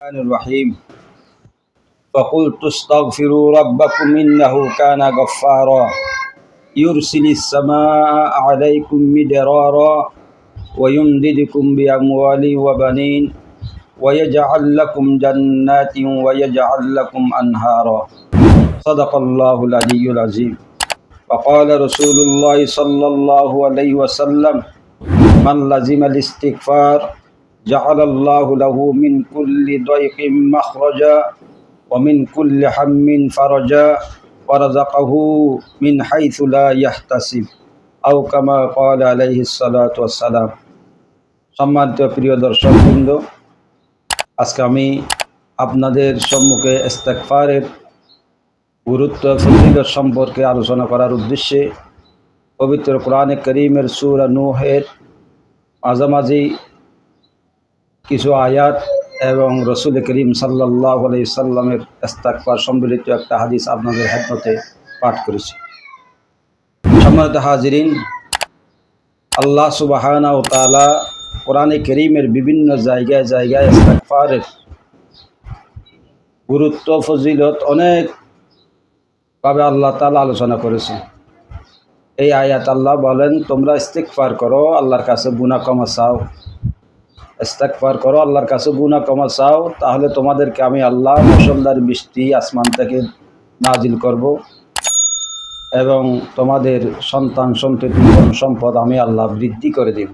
الرحمن الرحيم. فقلت استغفروا ربكم إنه كان غفارا. يرسل السماء عليكم مدرارا ويمددكم بأموال وبنين ويجعل لكم جنات ويجعل لكم أنهارا. صدق الله العلي العظيم. وقال رسول الله صلى الله عليه وسلم من لزم الاستغفار جعل الله له من كل ضيق مخرجا ومن كل هم فرجا ورزقه من حيث لا يحتسب أو كما قال عليه الصلاة والسلام সম্মানিত প্রিয় দর্শক বৃন্দ আজকে আমি আপনাদের সম্মুখে ইস্তেকফারের গুরুত্ব ফজিলত সম্পর্কে আলোচনা করার উদ্দেশ্যে পবিত্র কোরআনে করিমের সুর নুহের মাঝামাঝি কিছু আয়াত এবং রসুল করিম সাল্লাহ আলাই সাল্লামের ইস্তাকফার সম্বলিত একটা হাদিস আপনাদের হেদমতে পাঠ করেছি। সম্মানিত হাজিরিন, আল্লাহ সুবাহানা ও তালা কোরআনে করিমের বিভিন্ন জায়গায় জায়গায় ইস্তাকফারের গুরুত্ব, ফজিলত অনেকভাবে আল্লাহ তালা আলোচনা করেছে এই আয়াত আল্লাহ বলেন, তোমরা ইস্তিকফার করো, আল্লাহর কাছে বুনা কমা চাও। ইস্তেকফার করো, আল্লাহর কাছে গুনা কমা চাও, তাহলে তোমাদেরকে আমি আল্লাহ মুসলদার বৃষ্টি আসমান থেকে নাজিল করব এবং তোমাদের সন্তান সন্ততি সম্পদ আমি আল্লাহ বৃদ্ধি করে দিব।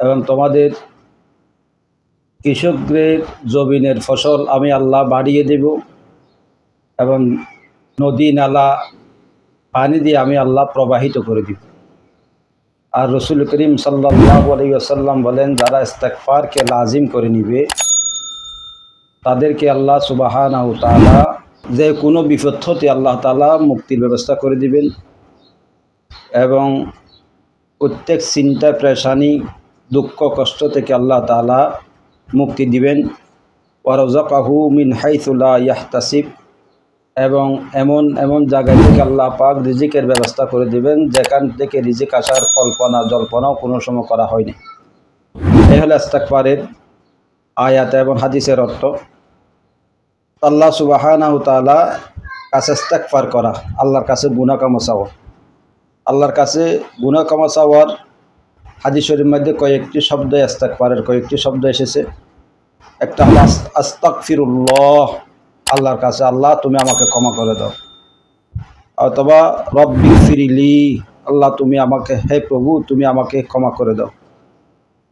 এবং তোমাদের কৃষকদের জমিনের ফসল আমি আল্লাহ বাড়িয়ে দেব এবং নদী, নালা, পানি দিয়ে আমি আল্লাহ প্রবাহিত করে দিব। আর রসুল করিম সাল্লাহ আসাল্লাম বলেন, যারা ইস্তেকফারকে লাজিম করে নিবে, তাদেরকে আল্লাহ সুবাহানা তালা যে কোনো বিপদ হতে আল্লাহ তালা মুক্তির ব্যবস্থা করে দিবেন। এবং প্রত্যেক চিন্তা, প্রেশানি, দুঃখ, কষ্ট থেকে আল্লাহ তালা মুক্তি দিবেন। ওয়ারজাকাহু মিন হাইতুল্লাহ ইয়াহতাসিব এবং এমন এমন জায়গায় থেকে আল্লাহ পাক রিজিকের ব্যবস্থা করে দিবেন, যেখান থেকে রিজিক আসার কল্পনা, জল্পনাও কোনো সময় করা হয়নি। এই হলো ইস্তাকফারের আয়াত এবং হাদিসের অর্থ। আল্লাহ সুবাহানাহ তালা কাছে ইস্তাকফার করা, আল্লাহর কাছে গুনা কামা আল্লাহর কাছে গুনা কামা চাওয়ার হাদিসের মধ্যে কয়েকটি শব্দ ইস্তাকফারের কয়েকটি শব্দ এসেছে। একটা হলো আস্তাক ফিরুল্লাহ আল্লাহর কাছে, আল্লাহ, তুমি আমাকে ক্ষমা করে দাও। অথবা, রব্বি ফিরিলি, আল্লাহ, তুমি আমাকে, হে প্রভু, তুমি আমাকে ক্ষমা করে দাও।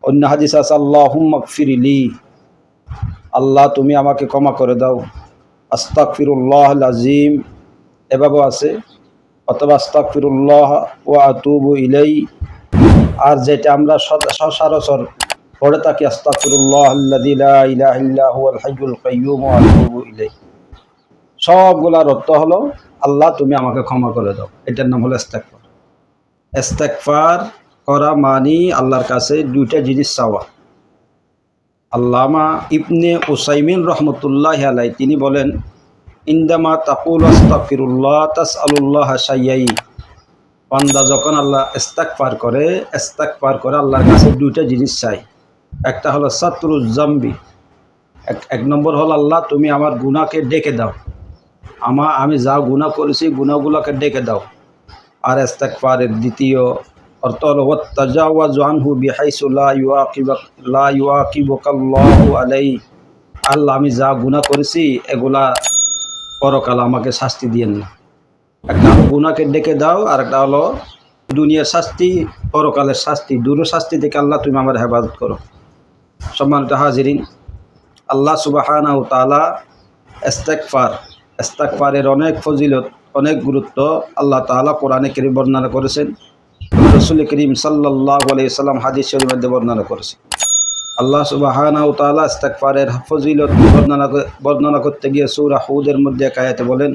অন্য হাদিস আছে আল্লাহ হুম্মক ফিরিলি আল্লাহ, তুমি আমাকে ক্ষমা করে দাও। আস্তাক ফিরুল্লাহ আজিম এভাবেও আছে। অথবা আস্তাক ফিরুল্লাহ ও আতুবু ইলাই আর যেটা আমরা সচরাচর পড়ে থাকি আস্তাকুরুল্লাহ সবগুলার অর্থ হলো, আল্লাহ, তুমি আমাকে ক্ষমা করে দাও। এটার নাম হলো ইস্তেকফার ইস্তেকফার করা মানি আল্লাহর কাছে দুইটা জিনিস চাওয়া। আল্লামা ইবনে ওসাইমিন রহমতুল্লাহ আলাই তিনি বলেন, ইন্দামা তাকুল আস্তাফিরুল্লাহ তাস আলুল্লাহ সাইয়াই পান্দা যখন আল্লাহ ইস্তাকফার করে ইস্তাকফার করে আল্লাহর কাছে দুইটা জিনিস চাই একটা হলো সাতরুজ জাম্বি। এক এক নম্বর হল আল্লাহ, তুমি আমার গুণাকে ডেকে দাও। আমা, আমি যা গুণা করেছি গুণাগুলোকে ডেকে দাও। আর ইস্তাকফারের দ্বিতীয় অর্থ হলো ওয়াত্তাজাওয়া জানহু বিহাইসুল্লাহ আলাই আল্লাহ, আমি যা গুণা করেছি, এগুলা পরকাল আমাকে শাস্তি দিয়েন না। একটা গুণাকে ডেকে দাও, আর একটা হলো দুনিয়ার শাস্তি, পরকালের শাস্তি দুটো শাস্তি থেকে আল্লাহ, তুমি আমার হেফাজত করো। সম্মানিত হাজিরিন, আল্লাহ সুবাহানা তালা এস্তেকফার এস্তাকফারের অনেক ফজিলত, অনেক গুরুত্ব আল্লাহ তালা কোরআনে করিম বর্ণনা করেছেন। রসুল করিম সাল্লাহ সাল্লাম হাদিস শরীর মধ্যে বর্ণনা করেছেন। আল্লাহ সুবাহানা তালা ইস্তাকফারের ফজিলত বর্ণনা বর্ণনা করতে গিয়ে সৌরা হুদের মধ্যে কায়াতে বলেন,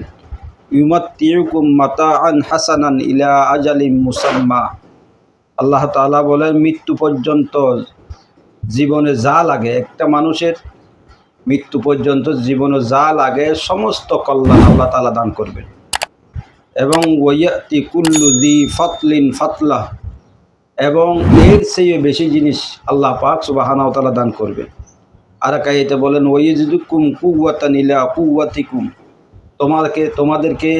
ইউমাত্তিউকুম মাতাআন হাসানান ইলা আজালিম মুসাম্মা। আল্লাহ তাআলা বলেন, মৃত্যু পর্যন্ত জীবনে যা লাগে, একটা মানুষের মৃত্যু পর্যন্ত জীবনে যা লাগে, সমস্ত কল্যাণ আল্লাহ তালা দান করবেন। এবং ওয়াতি কুল্লু দি ফতলিন ফতলা, এবং এর চেয়ে বেশি জিনিস আল্লাহ পাক সুবাহানাও তালা দান করবেন। আর কাইতে বলেন ওয়াইজুকুম কুওয়াতান ইলা কুওয়াতিকুম তোমাকে, তোমাদেরকে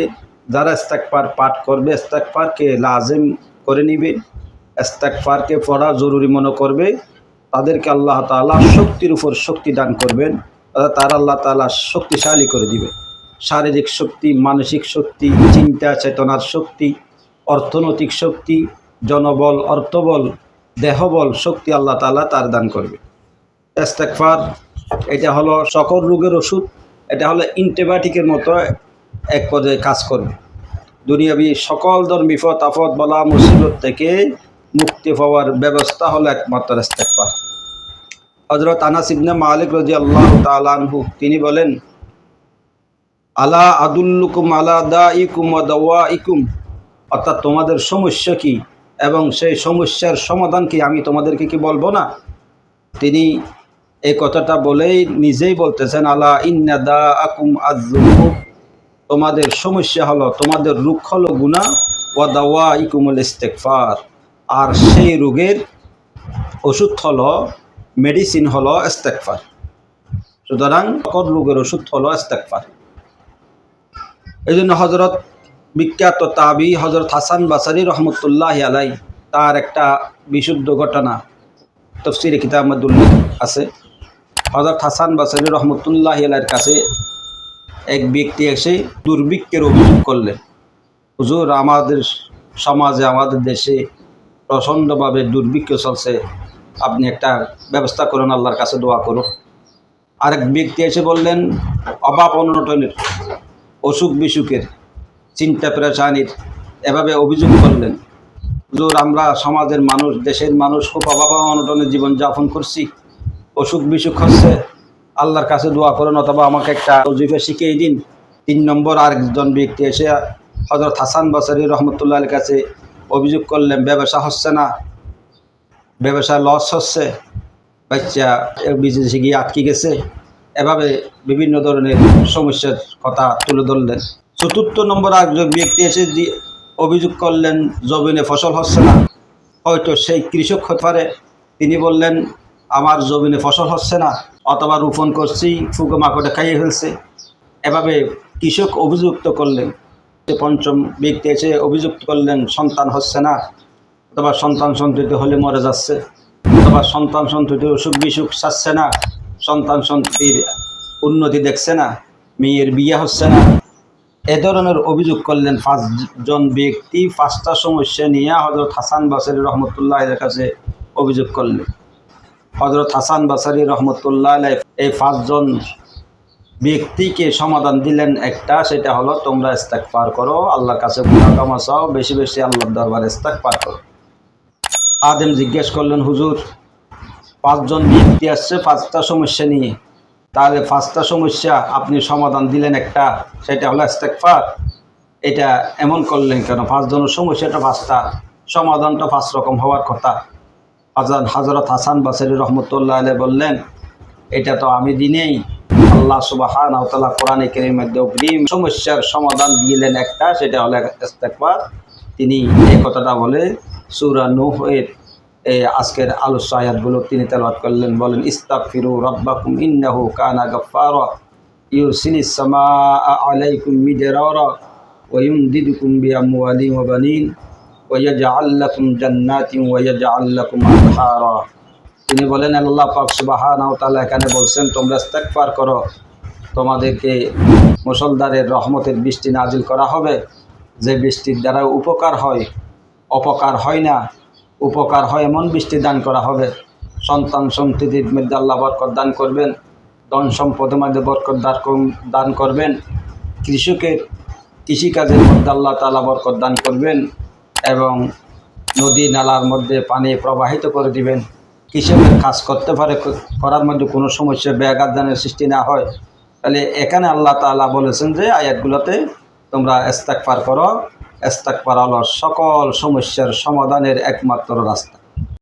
যারা ইস্তাকফার পাঠ করবে ইস্তাকফারকে লাজেম করে নিবে ইস্তাকফারকে পড়া জরুরি মনে করবে। তাদেরকে আল্লাহ তাআলা শক্তির উপর শক্তি দান করবেন, তার আল্লাহ তাআলা শক্তিশালী করে দিবে। শারীরিক শক্তি, মানসিক শক্তি, চিন্তা চেতনার শক্তি, অর্থনৈতিক শক্তি, জনবল, অর্থবল, দেহবল শক্তি আল্লাহ তাআলা তার দান করবে। এস্তেকফার এটা হলো সকল রোগের ওষুধ, এটা হলো ইন্টিবায়োটিকের মতো এক পর্যায়ে কাজ করবে। দুনিয়াবি সকল ধর বিপদ, আপদ, বলা, মুসিবত থেকে মুক্তি পাওয়ার ব্যবস্থা হলো একমাত্র ইস্তেকফার হজরত আনাস ইবনে মালিক রাজি আল্লাহ তালানহু তিনি বলেন, আলা আদুল্লুকুম আলা দা ইকুম দাওয়া ইকুম অর্থাৎ তোমাদের সমস্যা কি এবং সেই সমস্যার সমাধান কি আমি তোমাদেরকে কি বলব না? তিনি এই কথাটা বলেই নিজেই বলতেছেন, আলা ইন্না দা আকুম আজুব তোমাদের সমস্যা হলো, তোমাদের রুখ হলো গুণা ওয়া দাওয়া ইকুমুল ইস্তেকফার আর সেই রোগের ওষুধ হলো মেডিসিন হলো ইস্তেকফার সুতরাং সকল রোগের ওষুধ হলো ইস্তেকফার এই জন্য হজরত বিখ্যাত তাবি হজরত হাসান বাসারি রহমতুল্লাহ আলাই তার একটা বিশুদ্ধ ঘটনা তফসির কিতাব মদুল্লাহ আছে। হজরত হাসান বাসারি রহমতুল্লাহ আলাইয়ের কাছে এক ব্যক্তি এসে দুর্ভিক্ষের অভিযোগ করলেন, হুজুর, আমাদের সমাজে, আমাদের দেশে প্রচণ্ডভাবে দুর্ভিক্ষ চলছে। আপনি একটা ব্যবস্থা করুন, আল্লাহর কাছে দোয়া করুন। আরেক ব্যক্তি এসে বললেন, অভাব অনটনের, অসুখ বিসুখের, চিন্তা পেরেশানির। এভাবে অভিযোগ করলেন। জোর আমরা সমাজের মানুষ, দেশের মানুষ খুব অভাব অনটনে জীবনযাপন করছি। অসুখ বিসুখ হচ্ছে। আল্লাহর কাছে দোয়া করুন, অথবা আমাকে একটা অজিফে শিখিয়ে দিন। তিন নম্বর আরেকজন ব্যক্তি এসে হজরত হাসান বাসারি রহমতুল্লাহ কাছে অভিযোগ করলেন, ব্যবসা হচ্ছে না। ব্যবসা লস হচ্ছে। বাচ্চা বিদেশে গিয়ে আটকে গেছে। এভাবে বিভিন্ন ধরনের সমস্যার কথা তুলে ধরলেন। চতুর্থ নম্বর একজন ব্যক্তি এসে অভিযোগ করলেন, জমিনে ফসল হচ্ছে না। হয়তো সেই কৃষক হতে পারে। তিনি বললেন, আমার জমিনে ফসল হচ্ছে না, অথবা রোপণ করছি ফুকে মাকড়ে খাইয়ে ফেলছে। এভাবে কৃষক অভিযুক্ত করলেন। পঞ্চম ব্যক্তি এসে অভিযুক্ত করলেন, সন্তান হচ্ছে না, অথবা সন্তান সন্ততি হলে মরে যাচ্ছে, অথবা সন্তান সন্ততির অসুখ বিসুখ চাচ্ছে না, সন্তান সন্ততির উন্নতি দেখছে না, মেয়ের বিয়ে হচ্ছে না। এ ধরনের অভিযোগ করলেন পাঁচজন ব্যক্তি। পাঁচটা সমস্যা নিয়ে হজরত হাসান বাসারি রহমতুল্লাহ এর কাছে অভিযোগ করলেন। হজরত হাসান বাসারি রহমতুল্লাহ এই পাঁচজন ব্যক্তিকে সমাধান দিলেন একটা, সেটা হলো তোমরা ইস্তাক পার করো, আল্লাহর কাছে কামা চাও বেশি বেশি আল্লাহর দরবার ইস্তাক পার করো। আদেম জিজ্ঞেস করলেন, হুজুর, পাঁচজন ব্যক্তি আসছে পাঁচটা সমস্যা নিয়ে। তাহলে পাঁচটা সমস্যা আপনি সমাধান দিলেন একটা, সেটা হলো ইস্তাক পার এটা এমন করলেন কেন? পাঁচজনের সমস্যাটা পাঁচটা, সমাধানটা পাঁচ রকম হওয়ার কথা। হাজার হজরত হাসান বাসারি রহমতুল্লাহ আলাই বললেন, এটা তো আমি দিনেই আল্লাহ সুবাহান আওতালা কোরআন কেরির মধ্যে অগ্রিম সমস্যার সমাধান দিলেন একটা, সেটা হলো ইস্তেকবার তিনি এই কথাটা বলে সুরা নুহের আজকের আলোচ্য আয়াতগুলো তিনি তেলাওয়াত করলেন, বলেন ইস্তাক ফিরু রব্বাকুম ইন্নাহু কানা গাফফারা ইউরসিলিস সামাআ আলাইকুম মিদরারা ওয়া ইউমদিদুকুম বিআমওয়ালিন ওয়া বানিন ওয়া ইয়াজআল লাকুম জান্নাতিন তিনি বলেন, আল্লাহ পাক তাআলা এখানে বলছেন, তোমরা ইস্তেগফার করো। তোমাদেরকে মুসলদারের রহমতের বৃষ্টি নাজিল করা হবে। যে বৃষ্টির দ্বারা উপকার হয়, অপকার হয় না। উপকার হয় এমন বৃষ্টি দান করা হবে। সন্তান সন্ততির মধ্যে আল্লাহ বরকত দান করবেন। ধন সম্পদের মধ্যে বরকত দান দান করবেন। কৃষকের, কৃষিকাজের মধ্যে আল্লাহ তালা বরকত দান করবেন এবং নদী নালার মধ্যে পানি প্রবাহিত করে দিবেন। কৃষকের কাজ করতে পারে করার মধ্যে কোনো সমস্যা, ব্যাঘাত দানের সৃষ্টি না হয়। তাহলে এখানে আল্লাহ তালা বলেছেন যে, আয়াতগুলোতে তোমরা এস্তাক পার করো। ইস্তাকফার হলো সকল সমস্যার সমাধানের একমাত্র রাস্তা।